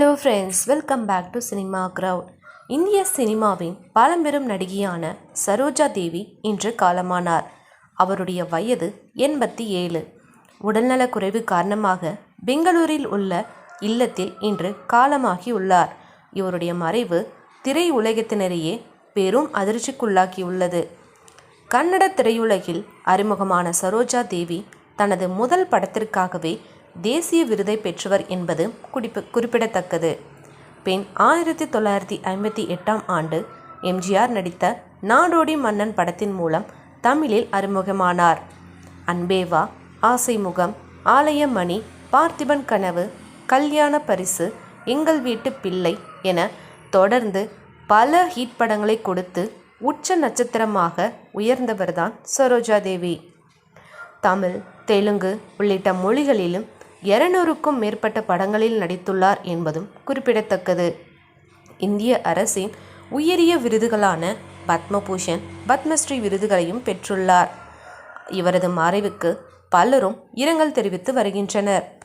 Hello friends welcome back to cinema crowd இந்திய சினிமாவின் பழம்பெரும் நடிகையான சரோஜா தேவி இன்று காலமானார். அவருடைய வயது எண்பத்தி ஏழு. உடல்நலக் குறைவு காரணமாக பெங்களூரில் உள்ள இல்லத்தில் இன்று காலமாகியுள்ளார். இவருடைய மறைவு திரை உலகத்தினரையே பெரும் அதிர்ச்சிக்குள்ளாக்கியுள்ளது. கன்னட திரையுலகில் அறிமுகமான சரோஜா தேவி தனது முதல் படத்திற்காகவே தேசிய விருதை பெற்றவர் என்பது குறிப்பு குறிப்பிடத்தக்கது. பின் ஆயிரத்தி தொள்ளாயிரத்தி ஐம்பத்தி எட்டாம் ஆண்டு எம்ஜிஆர் நடித்த நாடோடி மன்னன் படத்தின் மூலம் தமிழில் அறிமுகமானார். அன்பேவா ஆசை முகம் ஆலயமணி பார்த்திபன் கனவு கல்யாண பரிசு எங்கள் வீட்டு பிள்ளை என தொடர்ந்து பல ஹிட் படங்களை கொடுத்து உச்ச நட்சத்திரமாக உயர்ந்தவர்தான் சரோஜா தேவி தமிழ் தெலுங்கு உள்ளிட்ட மொழிகளிலும் இருநூறுக்கும் மேற்பட்ட படங்களில் நடித்துள்ளார் என்பதும் குறிப்பிடத்தக்கது. இந்திய அரசின் உயரிய விருதுகளான பத்மபூஷன் பத்மஸ்ரீ விருதுகளையும் பெற்றுள்ளார். இவரது மறைவுக்கு பலரும் இரங்கல் தெரிவித்து வருகின்றனர்.